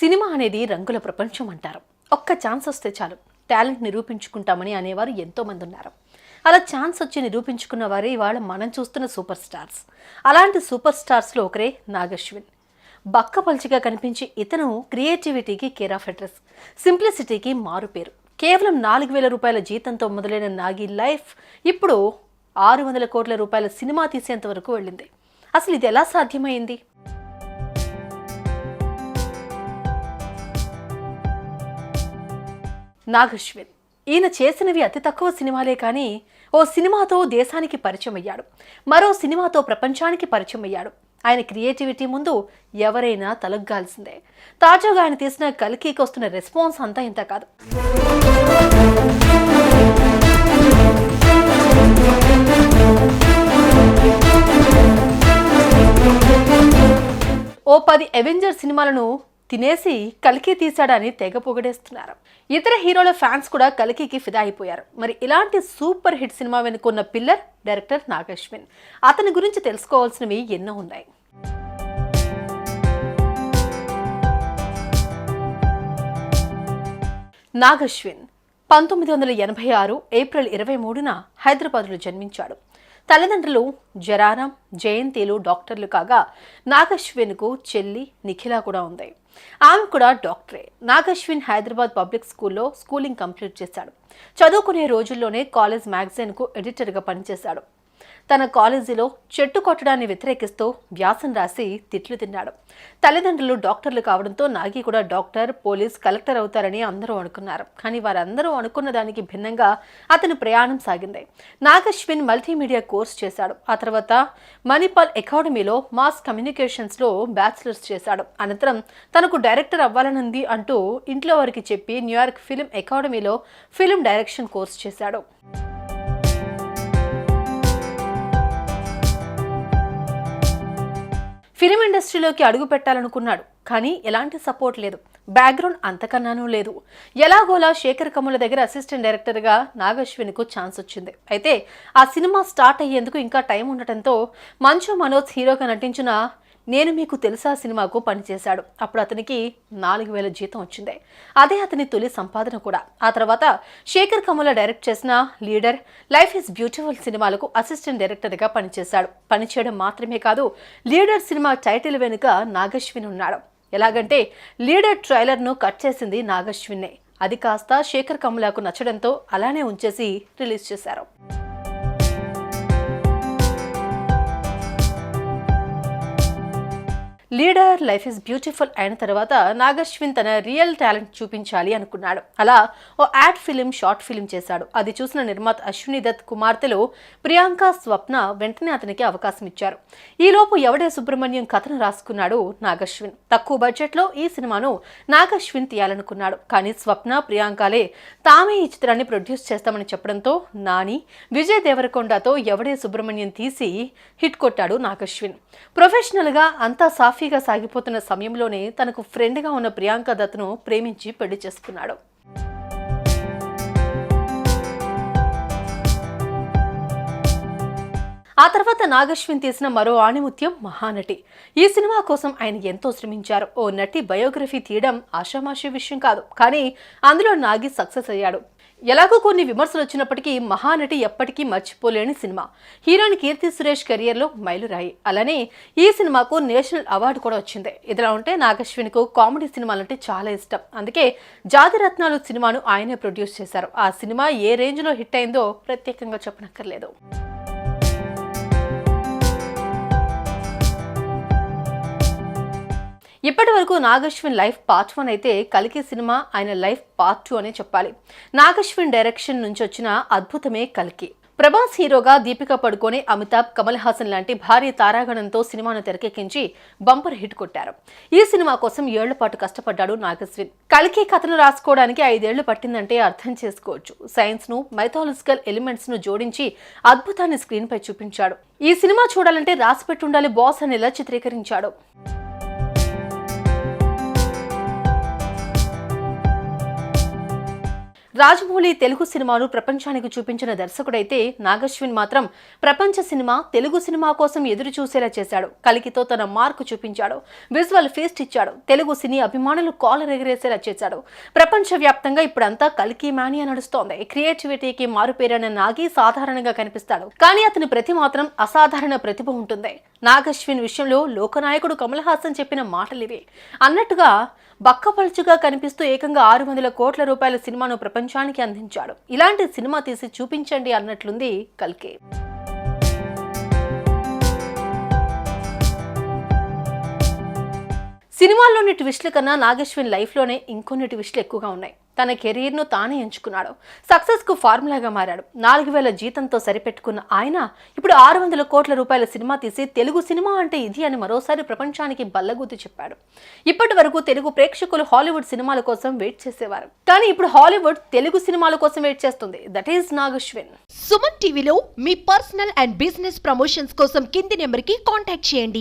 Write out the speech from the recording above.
Cinema అనేది రంగుల ప్రపంచం అంటారు. ఒక్క ఛాన్స్ వస్తే చాలు. టాలెంట్ నిరూపించుకుంటామని అనేవారు ఎంతోమంది ఉన్నారు. అలా ఛాన్స్ వచ్చి నిరూపించుకున్న వారే ఇవాళ మనం చూస్తున్న సూపర్ స్టార్స్. అలాంటి సూపర్ స్టార్స్లో ఒకరే నాగశ్విన్. బక్కపల్చిగా కనిపించే ఇతను క్రియేటివిటీకి కేర్ ఆఫ్ అడ్రస్ సింప్లిసిటీకి మారు పేరు. కేవలం నాలుగు వేల రూపాయల జీతంతో మొదలైన నాగి లైఫ్ ఇప్పుడు ఆరు వందల కోట్ల రూపాయల సినిమా తీసేంత వరకు వెళ్ళింది. అసలు ఇది ఎలా సాధ్యమైంది? నాగశ్విన్. ఈయన చేసినవి అతి తక్కువ సినిమాలే కానీ ఓ సినిమాతో దేశానికి పరిచయం అయ్యాడు మరో సినిమాతో ప్రపంచానికి పరిచయం అయ్యాడు ఆయన క్రియేటివిటీ ముందు ఎవరైనా తలగ్గాల్సిందే. తాజాగా ఆయన తీసిన కల్కికి వస్తున్న రెస్పాన్స్ అంతా ఇంత కాదు. ఓ పది అవెంజర్ సినిమాలను తినేసి కలికి తీశాడని తెగ పొగడేస్తున్నారు. ఇతర హీరోల ఫ్యాన్స్ కూడా కలికికి ఫిదా అయిపోయారు మరి ఇలాంటి సూపర్ హిట్ సినిమా వెనుకున్న పిల్లర్ డైరెక్టర్ నాగశ్విన్. అతని గురించి తెలుసుకోవాల్సినవి ఎన్నో ఉన్నాయి. నాగశ్విన్ పంతొమ్మిది వందల ఎనభై ఆరు ఏప్రిల్ ఇరవై మూడున హైదరాబాద్లో జన్మించాడు. తల్లిదండ్రులు జరారాం జయంతిలు డాక్టర్లు కాగా నాగశ్విన్కు చెల్లి నిఖిల కూడా ఉంది. ఆమె కూడా డాక్టరే. నాగశ్విన్ హైదరాబాద్ పబ్లిక్ స్కూల్లో స్కూలింగ్ కంప్లీట్ చేశాడు. చదువుకునే రోజుల్లోనే కాలేజ్ మ్యాగజైన్కు ఎడిటర్గా పనిచేశాడు. తన కాలేజీలో చెట్టు కొట్టడాన్ని వ్యతిరేకిస్తూ వ్యాసం రాసి తిట్లు తిన్నాడు. తల్లిదండ్రులు డాక్టర్లు కావడంతో నాగి కూడా డాక్టర్ పోలీస్ కలెక్టర్ అవుతారని అందరూ అనుకున్నారు. కానీ వారందరూ అనుకున్న దానికి భిన్నంగా అతని ప్రయాణం సాగింది. నాగశ్విన్ మల్టీమీడియా కోర్స్ చేశాడు. ఆ తర్వాత మణిపాల్ అకాడమీలో మాస్ కమ్యూనికేషన్స్లో బ్యాచిలర్స్ చేశాడు. అనంతరం తనకు డైరెక్టర్ అవ్వాలనుంది అంటూ ఇంట్లో వారికి చెప్పి న్యూయార్క్ ఫిలిం అకాడమీలో ఫిలిం డైరెక్షన్ కోర్స్ చేశాడు. ఫిలిం ఇండస్ట్రీలోకి అడుగు పెట్టాలనుకున్నాడు కానీ ఎలాంటి సపోర్ట్ లేదు. బ్యాక్గ్రౌండ్ అంతకన్నానూ లేదు. ఎలాగోలా శేఖర్ కమ్ముల దగ్గర అసిస్టెంట్ డైరెక్టర్గా నాగశ్వినికు ఛాన్స్ వచ్చింది. అయితే ఆ సినిమా స్టార్ట్ అయ్యేందుకు ఇంకా టైం ఉండటంతో మంచు మనోజ్ హీరోగా నటించిన నేను మీకు తెలుసా సినిమాకు పనిచేశాడు. అప్పుడు అతనికి నాలుగు వేల జీతం వచ్చింది. అదే అతని తొలి సంపాదన కూడా. ఆ తర్వాత శేఖర్ కమల డైరెక్ట్ చేసిన లీడర్ లైఫ్ ఇస్ బ్యూటిఫుల్ సినిమాలకు అసిస్టెంట్ డైరెక్టర్గా పనిచేశాడు. పనిచేయడం మాత్రమే కాదు లీడర్ సినిమా టైటిల్ వెనుక నాగశ్విన్ ఉన్నాడు. ఎలాగంటే లీడర్ ట్రైలర్ను కట్ చేసింది నాగశ్విన్నే. అది కాస్త శేఖర్ కమలాకు నచ్చడంతో అలానే ఉంచేసి రిలీజ్ చేశారు. లీడర్ లైఫ్ ఇస్ బ్యూటిఫుల్ అయిన తర్వాత నాగశ్విన్ తన రియల్ టాలెంట్ చూపించాలి అనుకున్నాడు. అలా ఓ యాడ్ ఫిలిం షార్ట్ ఫిలిం చేశాడు. అది చూసిన నిర్మాత అశ్విని దత్ కుమార్తెలో ప్రియాంక స్వప్న వెంటనే అతనికి అవకాశం ఇచ్చారు. ఈలోపు ఎవడే సుబ్రహ్మణ్యం కథను రాసుకున్నాడు నాగశ్విన్. తక్కువ బడ్జెట్లో ఈ సినిమాను నాగశ్విన్ తీయాలనుకున్నాడు. కానీ స్వప్న ప్రియాంకలే తామే ఈ చిత్రాన్ని ప్రొడ్యూస్ చేస్తామని చెప్పడంతో నాని విజయ్ దేవరకొండతో ఎవడే సుబ్రహ్మణ్యం తీసి హిట్ కొట్టాడు నాగశ్విన్. ప్రొఫెషనల్గా అంతా సాఫీగా సాగిపోతున్న సమయంలోనే తనకు ఫ్రెండ్గా ఉన్న ప్రియాంక దత్ను ప్రేమించి పెళ్ళి చేసుకున్నాడు. ఆ తర్వాత నాగశ్విన్ తీసిన మరో ఆణిముత్యం మహానటి. ఈ సినిమా కోసం ఆయన ఎంతో శ్రమించారు. ఓ నటి బయోగ్రఫీ తీయడం ఆషామాషి విషయం కాదు. కానీ అందులో నాగి సక్సెస్ అయ్యాడు. ఎలాగో కొన్ని విమర్శలు వచ్చినప్పటికీ మహానటి ఎప్పటికీ మర్చిపోలేని సినిమా. హీరోయిన్ కీర్తి సురేష్ కెరియర్లో మైలురాయి. అలానే ఈ సినిమాకు నేషనల్ అవార్డు కూడా వచ్చింది. ఇదిలా ఉంటే నాగశ్వినికు కామెడీ సినిమాలంటే చాలా ఇష్టం. అందుకే జాతిరత్నాలు సినిమాను ఆయనే ప్రొడ్యూస్ చేశారు. ఆ సినిమా ఏ రేంజ్లో హిట్ అయిందో ప్రత్యేకంగా చెప్పనక్కర్లేదు. ఇప్పటి వరకు నాగశ్విన్ లైఫ్ పార్ట్ వన్ అయితే కలికి సినిమా ఆయన లైఫ్ పార్ట్ టూ అనే చెప్పాలి. నాగశ్విన్ డైరెక్షన్ నుంచి వచ్చిన అద్భుతమే కలికి. ప్రభాస్ హీరోగా దీపిక పడుకొని అమితాబ్ కమల్ హాసన్ లాంటి భారీ తారాగణంతో సినిమాను తెరకెక్కించి బంపర్ హిట్ కొట్టారు. ఈ సినిమా కోసం ఏళ్ళ పాటు కష్టపడ్డాడు నాగశ్విన్. కలికి కథను రాసుకోవడానికి ఐదేళ్ళు పట్టిందంటే అర్థం చేసుకోవచ్చు. సైన్స్ను మైథాలజికల్ ఎలిమెంట్స్ను జోడించి అద్భుతాన్ని స్క్రీన్ పై చూపించాడు. ఈ సినిమా చూడాలంటే రాసి పెట్టుండాలి బాస్ అనేలా చిత్రీకరించాడు? రాజమౌళి తెలుగు సినిమాను ప్రపంచానికి చూపించిన దర్శకుడైతే నాగశ్విన్ మాత్రం ప్రపంచ సినిమా తెలుగు సినిమా కోసం ఎదురు చూసేలా చేశాడు. కలికితో తన మార్కు చూపించాడు. విజువల్ ఫీస్ట్ ఇచ్చాడు. తెలుగు సినీ అభిమానులు కాలర్ ఎగిరేసేలా చేశాడు. ప్రపంచ వ్యాప్తంగా ఇప్పుడంతా కలికి మానియా నడుస్తోంది. క్రియేటివిటీకి మారుపేరైన నాగి సాధారణంగా కనిపిస్తాడు. కానీ అతని ప్రతి మాత్రం అసాధారణ ప్రతిభ ఉంటుంది. నాగశ్విన్ విషయంలో లోకనాయకుడు కమల్ హాసన్ చెప్పిన మాటలివి. అన్నట్టుగా బక్కపలుచుగా కనిపిస్తూ ఏకంగా ఆరు వందల కోట్ల రూపాయల సినిమాను ప్రపంచానికి అందించాడు. ఇలాంటి సినిమా తీసి చూపించండి అన్నట్లుంది కల్కి. సినిమాల్లోని ట్విస్ట్ల కన్నా నాగేశ్వన్ లైఫ్లోనే ఇంకొన్ని ట్విస్ట్లు ఎక్కువగా ఉన్నాయి. తన కెరీర్ను తానే ఎంచుకున్నాడు. సక్సెస్కు ఫార్ములాగా మారాడు. నాలుగు వేల జీతంతో సరిపెట్టుకున్న ఆయన ఇప్పుడు ఆరు వందల కోట్ల రూపాయల సినిమా తీసి తెలుగు సినిమా అంటే ఇది అని మరోసారి ప్రపంచానికి బల్లగుద్ది చెప్పాడు. ఇప్పటి వరకు తెలుగు ప్రేక్షకులు హాలీవుడ్ సినిమాల కోసం వెయిట్ చేసేవారు. కానీ ఇప్పుడు హాలీవుడ్ తెలుగు సినిమాల కోసం వెయిట్ చేస్తుంది. That is Nag Ashwin. సుమన్ టీవీలో మీ పర్సనల్ అండ్ బిజినెస్ ప్రమోషన్స్ కోసం కింది నెంబర్కి కాంటాక్ట్ చేయండి.